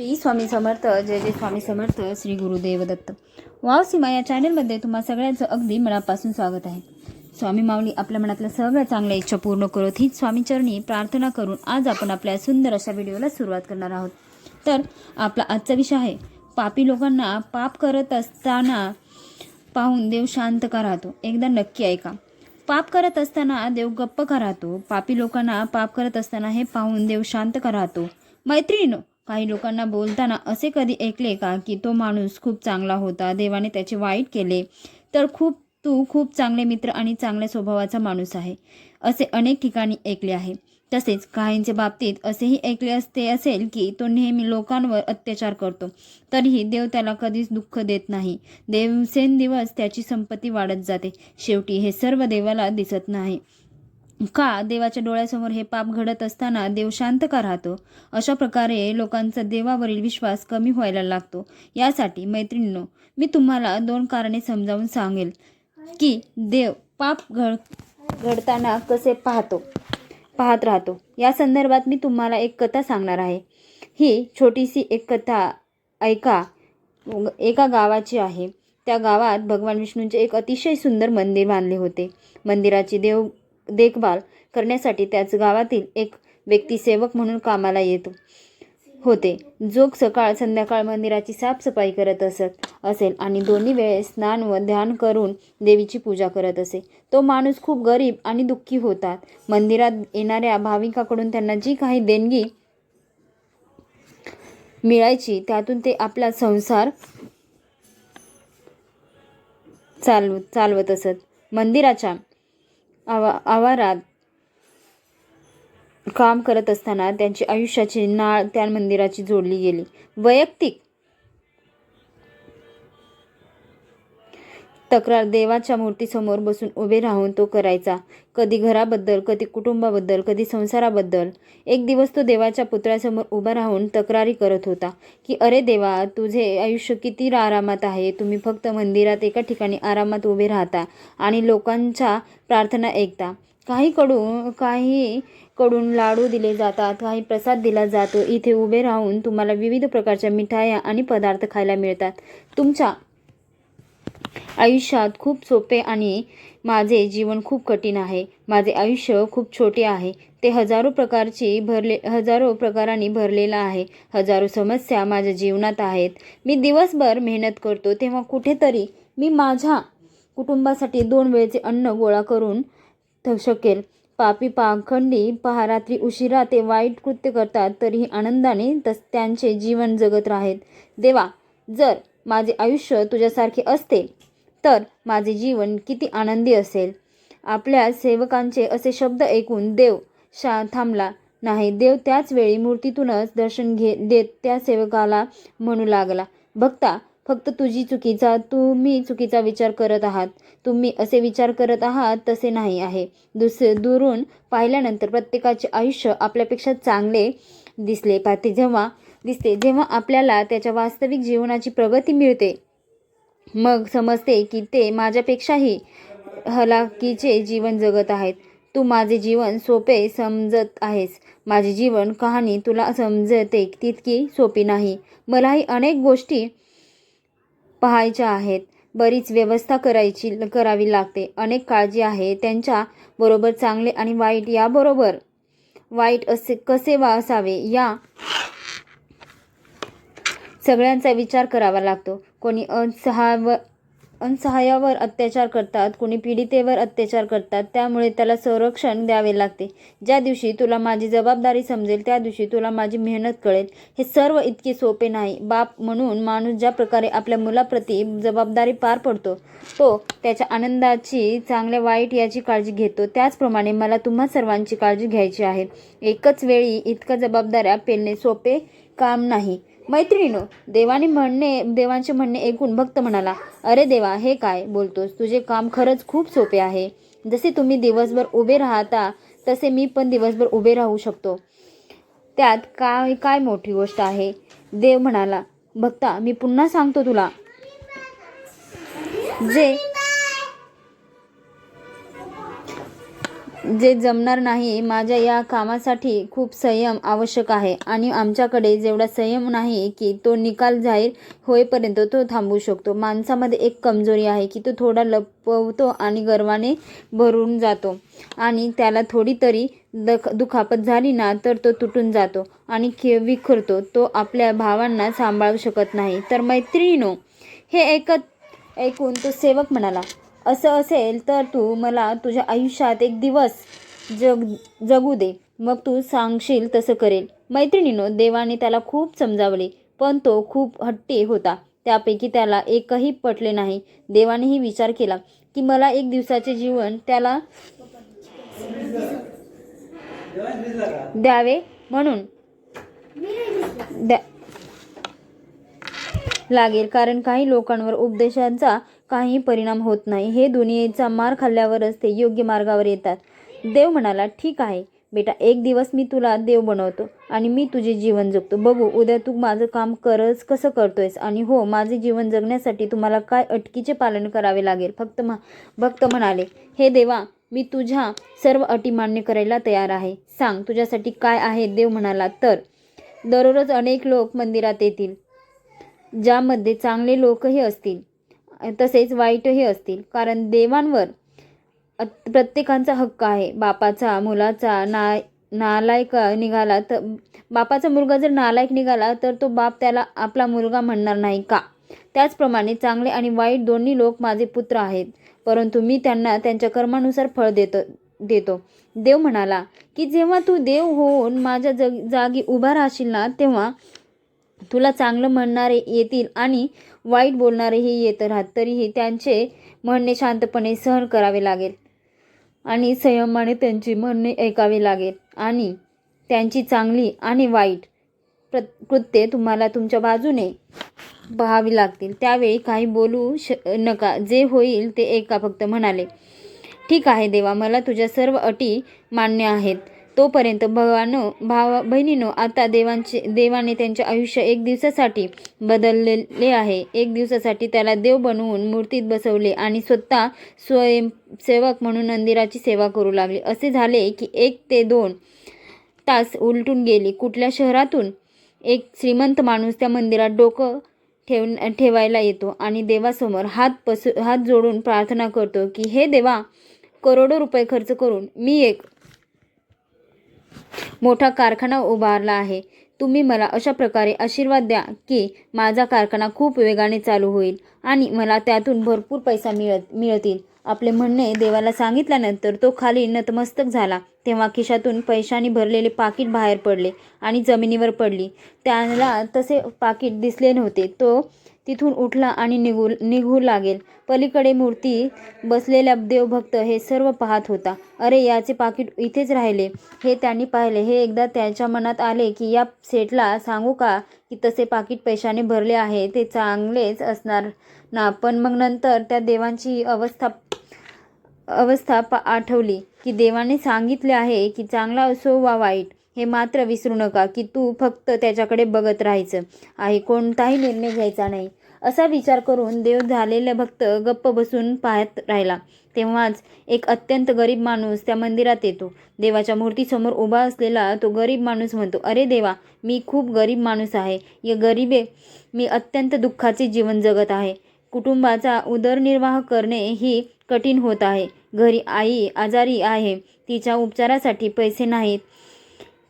श्री स्वामी समर्थ जय जय स्वामी समर्थ श्री गुरुदेव दत्त वाव सीमा या चॅनलमध्ये तुम्हा सगळ्यांचं अगदी मनापासून स्वागत आहे. स्वामी माऊली आपल्या मनातल्या सगळ्या चांगल्या इच्छा पूर्ण करत हीच स्वामीचरणी प्रार्थना करून आज आपण आपल्या सुंदर अशा व्हिडिओला सुरुवात करणार आहोत. तर आपला आजचा विषय आहे पापी लोकांना पाप करत असताना पाहून देव शांत का राहतो? एकदा नक्की ऐका. पाप करत असताना देव गप्प का राहतो? पापी लोकांना पाप करत असताना हे पाहून देव शांत का राहतो? मैत्रिणीनं काही लोकांना बोलताना असे कधी ऐकले का की तो माणूस खूप चांगला होता देवाने त्याचे वाईट केले? तर खूप तू खूप चांगले मित्र आणि चांगल्या स्वभावाचा माणूस आहे असे अनेक ठिकाणी ऐकले आहे. तसेच काहींच्या बाबतीत असेही ऐकले असते असेल की तो नेहमी लोकांवर अत्याचार करतो. तरीही देव त्याला कधीच दुःख देत नाही. दिवसेंदिवस त्याची संपत्ती वाढत जाते. शेवटी हे सर्व देवाला दिसत नाही. का देवाच्या डोळ्यासमोर हे पाप घडत असताना देव शांत का राहतो? अशा प्रकारे लोकांचा देवावरील विश्वास कमी व्हायला लागतो. यासाठी मैत्रिणींनो मी तुम्हाला दोन कारणे समजावून सांगेल की देव पाप घड घडताना कसे पाहतो पाहत राहतो. या संदर्भात मी तुम्हाला एक कथा सांगणार आहे. ही छोटीशी एक कथा ऐका. एका गावाची आहे. त्या गावात भगवान विष्णूंचे एक अतिशय सुंदर मंदिर बांधले होते. मंदिराची देव देखभाल करण्यासाठी त्याच गावातील एक व्यक्ती सेवक म्हणून कामाला येतो होते. जो सकाळ संध्याकाळ मंदिराची साफसफाई करत असत असेल आणि दोन्ही वेळेस स्नान व ध्यान करून देवीची पूजा करत असे. तो माणूस खूप गरीब आणि दुःखी होतात मंदिरात येणाऱ्या भाविकाकडून त्यांना जी काही देणगी मिळायची त्यातून ते आपला संसार चालव चालवत असत. मंदिराच्या आवा आवारात काम करत असताना त्यांची आयुष्याची नाळ त्या मंदिराची जोडली गेली. वैयक्तिक तक्रार देवाच्या मूर्तीसमोर बसून उभे राहून तो करायचा. कधी घराबद्दल कधी कुटुंबाबद्दल कधी संसाराबद्दल. एक दिवस तो देवाच्या पुतळ्यासमोर उभा राहून तक्रारी करत होता की अरे देवा तुझे आयुष्य किती आरामात आहे. तुम्ही फक्त मंदिरात एका ठिकाणी आरामात उभे राहता आणि लोकांच्या प्रार्थना ऐकता. काही कडून काही कडून लाडू दिले जातात काही प्रसाद दिला जातो. इथे उभे राहून तुम्हाला विविध प्रकारच्या मिठाया आणि पदार्थ खायला मिळतात. तुमच्या आयुष्यात खूप सोपे आणि माझे जीवन खूप कठीण आहे. माझे आयुष्य खूप छोटे आहे. ते हजारो प्रकारची भरले हजारो प्रकारांनी भरलेलं आहे. हजारो समस्या माझ्या जीवनात आहेत. मी दिवसभर मेहनत करतो तेव्हा कुठेतरी मी माझ्या कुटुंबासाठी दोन वेळचे अन्न गोळा करून थ शकेल. पापी पाखंडी पहा रात्री उशिरा ते वाईट कृत्य करतात तरीही आनंदाने तस त्यांचे जीवन जगत राहत. देवा जर माझे आयुष्य तुझ्यासारखे असते तर माझे जीवन किती आनंदी असेल. आपल्या सेवकांचे असे शब्द ऐकून देव शा थांबला. नाही देव त्याच वेळी मूर्तीतूनच दर्शन घे देत त्या सेवकाला म्हणू लागला भक्ता फक्त तुझी चुकीचा तुम्ही चुकीचा विचार करत आहात. तुम्ही असे विचार करत आहात तसे नाही आहे. दुस दुरून पाहिल्यानंतर प्रत्येकाचे आयुष्य आपल्यापेक्षा चांगले दिसले. पाहते जेव्हा दिसते जेव्हा आपल्याला त्याच्या वास्तविक जीवनाची प्रगती मिळते मग समजते की ते माझ्यापेक्षाही हलाकीचे जीवन जगत आहेत. तू माझे जीवन सोपे समजत आहेस. माझे जीवन कहाणी तुला समजते तितकी सोपी नाही. मलाही अनेक गोष्टी पाहायच्या आहेत. बरीच व्यवस्था करायची करावी लागते. अनेक काळजी आहे त्यांच्या बरोबर चांगले आणि वाईट याबरोबर वाईट असे कसे वा असावे या सगळ्यांचा विचार करावा लागतो. कोणी असहाव अनसहाय्यावर अत्याचार करतात कोणी पीडितेवर अत्याचार करतात त्यामुळे त्याला संरक्षण द्यावे लागते. ज्या दिवशी तुला माझी जबाबदारी समजेल त्या दिवशी तुला माझी मेहनत कळेल. हे सर्व इतके सोपे नाही. बाप म्हणून माणूस ज्या प्रकारे आपल्या मुलाप्रती जबाबदारी पार पडतो तो त्याच्या आनंदाची चांगल्या वाईट याची काळजी घेतो. त्याचप्रमाणे मला तुम्हा सर्वांची काळजी घ्यायची आहे. एकच वेळी इतक्या जबाबदाऱ्या पेलणे सोपे काम नाही. मैत्रिणीनो देवाने म्हणणे देवांचे म्हणणे ऐकून भक्त म्हणाला अरे देवा हे काय बोलतोस? तुझे काम खरंच खूप सोपे आहे. जसे तुम्ही दिवसभर उभे राहता तसे मी पण दिवसभर उभे राहू शकतो. त्यात काय काय मोठी गोष्ट आहे? देव म्हणाला भक्ता मी पुन्हा सांगतो तुला. जे जे जमणार नाही माझ्या या कामासाठी खूप संयम आवश्यक आहे. आणि आमच्याकडे जेवढा संयम नाही की तो निकाल जाहीर होईपर्यंत तो थांबू शकतो. माणसामध्ये एक कमजोरी आहे की तो थोडा लपवतो आणि गर्वाने भरून जातो. आणि त्याला थोडी तरी दख दुखापत झाली ना तर तो तुटून जातो आणि खे विखरतो. तो आपल्या भावांना सांभाळू शकत नाही. तर मैत्रिणीनो हे ऐकत ऐकून तो सेवक म्हणाला असं असेल तर तू मला तुझ्या आयुष्यात एक दिवस जग जगू दे. मग तू सांगशील तसं करेल. मैत्रिणीनो देवाने त्याला खूप समजावले पण तो खूप हट्टी होता. त्यापैकी त्याला एकही पटले नाही. देवानेही विचार केला की मला एक दिवसाचे जीवन त्याला द्यावे म्हणून. द्या लागेल. कारण काही लोकांवर उपदेशांचा काही परिणाम होत नाही. हे दुनियेचा मार खाल्ल्यावरच ते योग्य मार्गावर येतात. देव म्हणाला ठीक आहे. बेटा एक दिवस मी तुला देव बनवतो आणि मी तुझे जीवन जगतो. बघू उद्या तू माझं काम करस कसं करतोयस? आणि हो माझे जीवन जगण्यासाठी तुम्हाला काय अटकीचे पालन करावे लागेल? फक्त मा भक्त म्हणाले हे देवा मी तुझ्या सर्व अटी मान्य करायला तयार आहे. सांग तुझ्यासाठी काय आहे? देव म्हणाला तर दररोज अनेक लोक मंदिरात येतील ज्यामध्ये चांगले लोकही असतील. तसेच वाईटही असतील. कारण देवांवर प्रत्येकांचा हक्क आहे. बापाचा मुलाचा ना नालायक निघाला तर बापाचा मुलगा जर नालायक निघाला तर तो बाप त्याला आपला मुलगा म्हणणार नाही का? त्याचप्रमाणे चांगले आणि वाईट दोन्ही लोक माझे पुत्र आहेत. परंतु मी त्यांना त्यांच्या कर्मानुसार फळ देतो देतो. देव म्हणाला की जेव्हा तू देव होऊन माझ्या जग जागी उभा राहशील ना तेव्हा तुला चांगलं म्हणणारे येतील आणि वाईट बोलणारेही येत राहत तरीही त्यांचे म्हणणे शांतपणे सहन करावे लागेल आणि संयमाने त्यांची म्हणणे ऐकावे लागेल आणि त्यांची चांगली आणि वाईट प्र कृत्ये तुम्हाला तुमच्या बाजूने पहावी लागतील. त्यावेळी काही बोलू श नका. जे होईल ते एका फक्त म्हणाले ठीक आहे देवा मला तुझ्या सर्व अटी मान्य आहेत. तोपर्यंत भवानो भावा बहिणीनो आता देवांचे देवाने त्यांचे आयुष्य एक दिवसासाठी बदललेले आहे. एक दिवसासाठी त्याला देव बनवून मूर्तीत बसवले आणि स्वतः स्वयंसेवक म्हणून मंदिराची सेवा करू लागले. असे झाले की एक ते दोन तास उलटून गेली. कुठल्या शहरातून? एक श्रीमंत माणूस त्या मंदिरात डोकं ठेव ठेवायला येतो आणि देवासमोर हात पस हात जोडून प्रार्थना करतो की हे देवा करोडो रुपये खर्च करून मी एक मोठा कारखाना उभारला आहे. तुम्ही मला अशा प्रकारे आशीर्वाद द्या की माझा कारखाना खूप वेगाने चालू होईल आणि मला त्यातून भरपूर पैसा मिळत मिळतील. आपले म्हणणे देवाला सांगितल्यानंतर तो खाली नतमस्तक झाला. तेव्हा खिशातून पैशाने भरलेले पाकिट बाहेर पडले आणि जमिनीवर पडली. त्याला तसे पाकिट दिसले नव्हते. तो तिथून उठला आणि निघू निघू लागेल. पलीकडे मूर्ती बसलेल्या देवभक्त हे सर्व पाहत होता. अरे याचे पाकिट इथेच राहिले. हे त्यांनी पाहिले. हे एकदा त्याच्या मनात आले की या सेटला सांगू का की तसे पाकिट पैशाने भरले आहे? ते चांगलेच असणार ना. पण मग नंतर त्या देवांची अवस्था अवस्था पा आठवली की देवाने सांगितले आहे की चांगला असो वा वाईट हे मात्र विसरू नका की तू फक्त त्याच्याकडे बघत राहायचं आहे. कोणताही निर्णय घ्यायचा नाही. असा विचार करून देव झालेला भक्त गप्प बसून पाहत राहिला. तेव्हाच एक अत्यंत गरीब माणूस त्या मंदिरात येतो. देवाच्या मूर्तीसमोर उभा असलेला तो गरीब माणूस म्हणतो अरे देवा मी खूप गरीब माणूस आहे. या गरिबे मी अत्यंत दुःखाचे जीवन जगत आहे. कुटुंबाचा उदरनिर्वाह करणे ही कठीण होत आहे. घरी आई आजारी आहे. तिच्या उपचारासाठी पैसे नाहीत.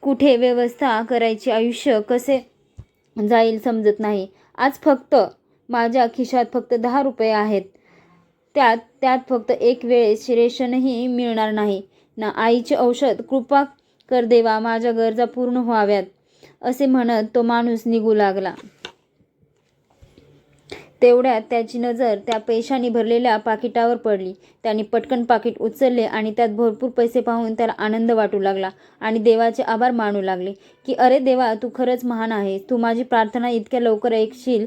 कुठे व्यवस्था करायची आयुष्य कसे जाईल समजत नाही. आज फक्त माझ्या खिशात फक्त दहा रुपये आहेत. त्यात त्यात फक्त एक वेळेस रेशनही मिळणार नाही. ना आईचे औषध कृपा कर देवा माझ्या गरजा पूर्ण व्हाव्यात असे म्हणत तो माणूस निघू लागला. तेवढ्यात त्याची नजर त्या पैशाने भरलेल्या पाकिटावर पडली. त्याने पटकन पाकिट उचलले आणि त्यात भरपूर पैसे पाहून त्याला आनंद वाटू लागला आणि देवाचे आभार मानू लागले की अरे देवा तू खरंच महान आहे तू माझी प्रार्थना इतक्या लवकर ऐकशील.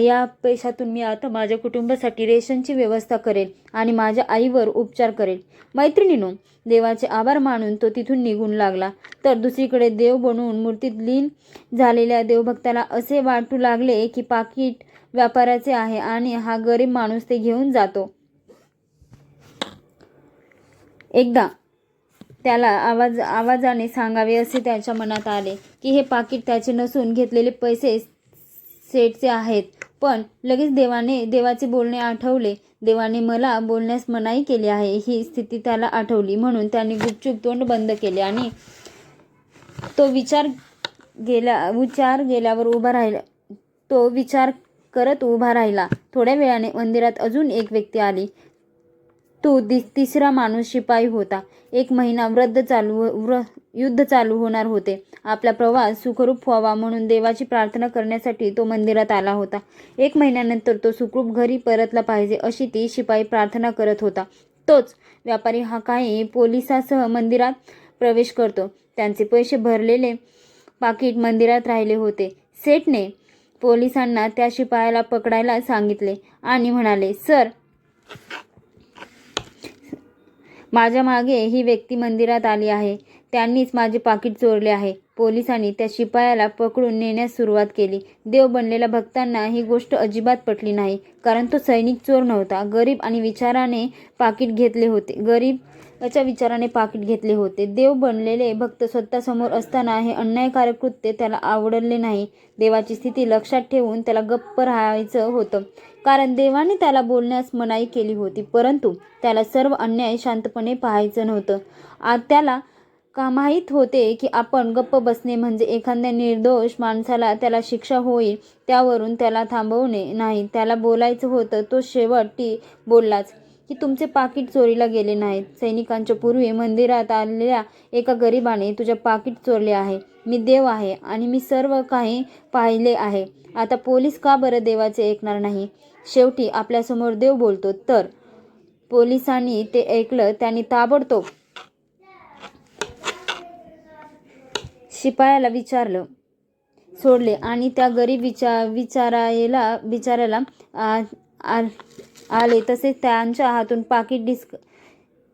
या पैशातून मी आता माझ्या कुटुंबासाठी रेशनची व्यवस्था करेल आणि माझ्या आईवर उपचार करेल मैत्रिणीनो देवाचे आभार मानून तो तिथून निघून लागला. तर दुसरीकडे देव बनवून मूर्तीत लीन झालेल्या देवभक्ताला असे वाटू लागले की पाकिट व्यापाराचे आहे आणि हा गरीब माणूस ते घेऊन जातो. एकदा त्याला आवाज आवाजाने सांगावे असे त्याच्या मनात आले की हे पाकिट त्याचे नसून घेतलेले पैसे सेटचे आहेत. पण लगेच देवाने देवाचे बोलणे आठवले. देवाने मला बोलण्यास मनाई केली आहे. ही स्थिती त्याला आठवली म्हणून त्याने गुपचूप तोंड बंद केले आणि तो विचार गेला विचार गेल्यावर उभा राहिला. तो विचार करत उभा राहिला. थोड्या वेळाने मंदिरात अजून एक व्यक्ती आली. तो दि तिसरा माणूस शिपाई होता. एक महिना वृद्ध चालू व्र युद्ध चालू होणार होते. आपला प्रवास सुखरूप व्हावा म्हणून देवाची प्रार्थना करण्यासाठी तो मंदिरात आला होता. एक महिन्यानंतर तो सुखरूप घरी परतला पाहिजे अशी ती शिपाई प्रार्थना करत होता. तोच व्यापारी हा काही पोलिसासह मंदिरात प्रवेश करतो. त्यांचे पैसे भरलेले पाकिट मंदिरात राहिले होते. सेठने पोलिसांना त्या शिपायाला पकडायला सांगितले आणि म्हणाले सर माझ्या मागे ही व्यक्ती मंदिरात आली आहे. त्यांनीच माझे पाकिट चोरले आहे. पोलिसांनी त्या शिपायाला पकडून नेण्यास सुरुवात केली. देव बनलेल्या भक्तांना ही गोष्ट अजिबात पटली नाही कारण तो सैनिक चोर नव्हता. गरीब आणि विचाराने पाकिट घेतले होते. गरीब याच्या विचाराने पाकिट घेतले होते. देव बनलेले भक्त स्वतःसमोर असताना हे अन्यायकारक कृत्य त्याला आवडले नाही. देवाची स्थिती लक्षात ठेवून त्याला गप्प राहायचं होतं. कारण देवाने त्याला बोलण्यास मनाई केली होती परंतु त्याला सर्व अन्याय शांतपणे पाहायचं नव्हतं. आ त्याला का माहीत होते की आपण गप्प बसणे म्हणजे एखाद्या निर्दोष माणसाला त्याला शिक्षा होईल त्यावरून त्याला थांबवणे नाही. त्याला बोलायचं होतं तो शेवटी बोललाच. की तुमचे पाकिट चोरीला गेले नाहीत. सैनिकांच्या पूर्वी मंदिरात आलेल्या एका गरिबाने तुझे पाकिट चोरले आहे. मी देव आहे आणि मी सर्व काही पाहिले आहे. आता पोलीस का बरं देवाचे ऐकणार नाही? शेवटी आपल्यासमोर देव बोलतो तर पोलिसांनी ते ऐकलं त्यांनी ताबडतोब शिपायाला विचारलं सोडले आणि त्या गरीब विचा विचारायला बिचारायला आ- आले तसेच त्यांच्या हातून पाकिट डिस्क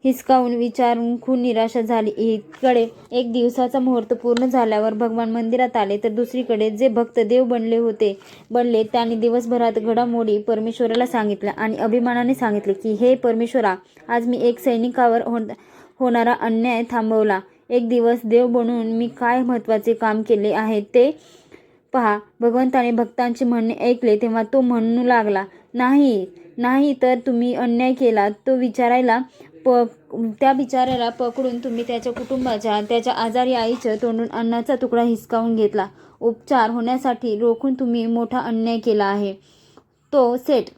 हिसकावून विचारून खून निराशा झाली. इकडे एक दिवसाचा मुहूर्त पूर्ण झाल्यावर भगवान मंदिरात आले तर दुसरीकडे जे भक्त देव बनले होते बनले त्यांनी दिवसभरात घडामोडी परमेश्वराला सांगितल्या आणि अभिमानाने सांगितले की हे परमेश्वरा आज मी एक सैनिकावर हो होणारा अन्याय थांबवला. एक दिवस देव बनून मी काय महत्त्वाचे काम केले आहे ते पहा. भगवंताने भक्तांचे म्हणणे ऐकले तेव्हा तो म्हणू लागला नाही नाही तर तुम्ही अन्याय केला तो विचारायला प त्या बिचाऱ्याला पकडून तुम्ही त्याच्या कुटुंबाच्या त्याच्या आजारी आईच्या तोंडून अन्नाचा तुकडा हिसकावून घेतला. उपचार होण्यासाठी रोखून तुम्ही मोठा अन्याय केला आहे. तो सेट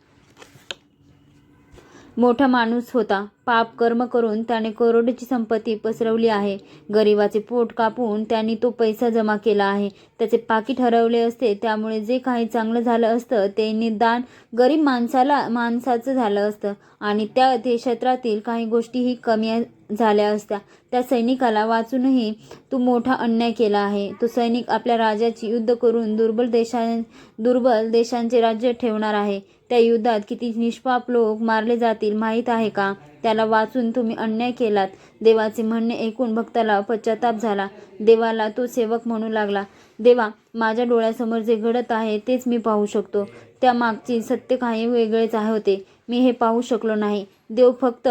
मोठा माणूस होता. पाप कर्म करून त्याने करोडची संपत्ती पसरवली आहे. गरिबाचे पोट कापून त्यांनी तो पैसा जमा केला आहे. त्याचे पाकिट हरवले असते. त्यामुळे जे काही चांगलं झालं असतं ते निदान गरीब माणसाला माणसाचं झालं असतं. आणि त्या ते क्षेत्रातील काही गोष्टीही कमी झाल्या असत्या. त्या सैनिकाला वाचूनही तू मोठा अन्याय केला आहे. तो सैनिक आपल्या राजाची युद्ध करून दुर्बल देशां दुर्बल देशांचे राज्य ठेवणार आहे. त्या युद्धात किती निष्पाप लोक मारले जातील माहीत आहे का? त्याला वाचून तुम्ही अन्याय केलात. देवाचे म्हणणे ऐकून भक्ताला पश्चाताप झाला. देवाला तो सेवक म्हणू लागला देवा माझ्या डोळ्यासमोर जे घडत आहे तेच मी पाहू शकतो. त्या मागची सत्य काही वेगळेच आहे होते. मी हे पाहू शकलो नाही. देव फक्त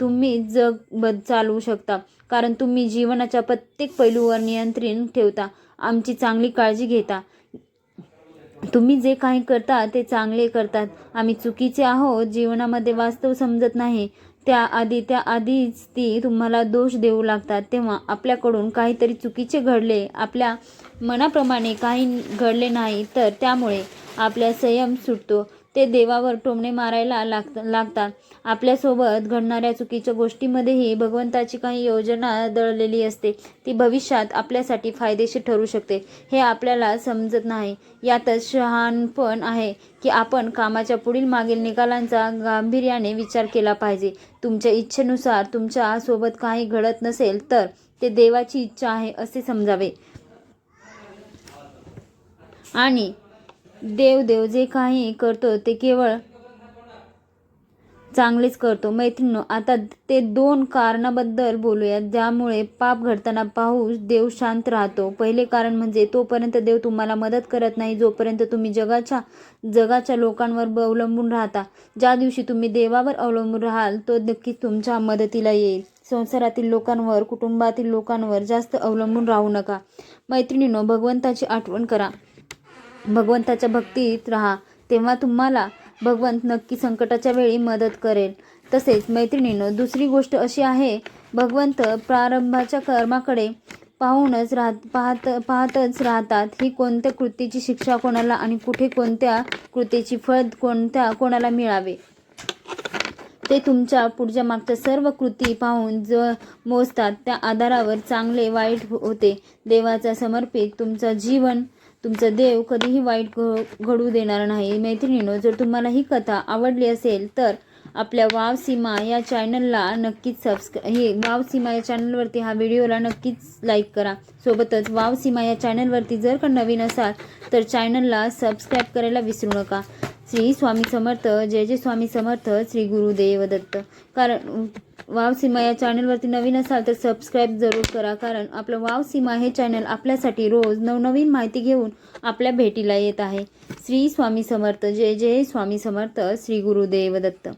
तुम्ही जग बद चालवू शकता कारण तुम्ही जीवनाच्या प्रत्येक पैलूवर नियंत्रण ठेवता. आमची चांगली काळजी घेता. तुम्ही जे काही करता ते चांगले करतात. आम्ही चुकीचे आहोत जीवनामध्ये वास्तव समजत नाही. त्याआधी त्याआधीच ती तुम्हाला दोष देऊ लागतात. तेव्हा आपल्याकडून काहीतरी चुकीचे घडले. आपल्या मनाप्रमाणे काही घडले नाही तर त्यामुळे आपल्या संयम सुटतो. ते देवावर टोमणे मारायला लाग लागतात. आपल्यासोबत घडणाऱ्या चुकीच्या गोष्टीमध्येही भगवंताची काही योजना दळलेली असते. ती भविष्यात आपल्यासाठी फायदेशीर ठरू शकते. हे आपल्याला समजत नाही. यातच शहाणपण आहे की आपण कामाच्या पुढील मागील निकालांचा गांभीर्याने विचार केला पाहिजे. तुमच्या इच्छेनुसार तुमच्यासोबत काही घडत नसेल तर ते देवाची इच्छा आहे असे समजावे. आणि देव देव जे काही करतो ते केवळ चांगलेच करतो. मैत्रिणींनो आता ते दोन कारणाबद्दल बोलूया ज्यामुळे पाप घडताना पाहू देव शांत राहतो. पहिले कारण म्हणजे तोपर्यंत देव तुम्हाला मदत करत नाही जोपर्यंत तुम्ही जगाच्या जगाच्या लोकांवर अवलंबून राहता. ज्या दिवशी तुम्ही देवावर अवलंबून राहाल तो नक्कीच तुमच्या मदतीला येईल. संसारातील लोकांवर कुटुंबातील लोकांवर जास्त अवलंबून राहू नका. मैत्रिणीनो भगवंताची आठवण करा. भगवंताच्या भक्तीत राहा. तेव्हा तुम्हाला भगवंत नक्की संकटाच्या वेळी मदत करेल. तसेच मैत्रिणीनं दुसरी गोष्ट अशी आहे भगवंत प्रारंभाच्या कर्माकडे पाहूनच राहत पाहत पाहतच राहतात. ही कोणत्या कृतीची शिक्षा कोणाला आणि कुठे कोणत्या कृतीची फळ कोणत्या कोणाला मिळावे? ते तुमच्या पुढच्या मागच्या सर्व कृती पाहून ज मोजतात. त्या आधारावर चांगले वाईट होते. देवाचा समर्पित तुमचं जीवन तुमचं देव कधीही वाईट घडू देणार नाही. मैत्रिणीनो जर तुम्हाला ही कथा आवडली असेल तर आपल्या वाव सीमा या चॅनलला नक्कीच सबस्क्रा हे वाव सीमा या चॅनलवरती हा व्हिडिओला नक्कीच लाईक करा. सोबतच वाव सीमा या चॅनलवरती जर का नवीन असाल तर चॅनलला सबस्क्राईब करायला विसरू नका. श्री स्वामी समर्थ जय जय स्वामी समर्थ श्री गुरुदेव दत्त. कारण वाव सीमा या चॅनलवरती नवीन असाल तर सबस्क्राईब जरूर करा. कारण आपलं वाव सीमा हे चॅनल आपल्यासाठी रोज नवनवीन माहिती घेऊन आपल्या भेटीला येत आहे. श्री स्वामी समर्थ जय जय स्वामी समर्थ श्री गुरुदेव दत्त.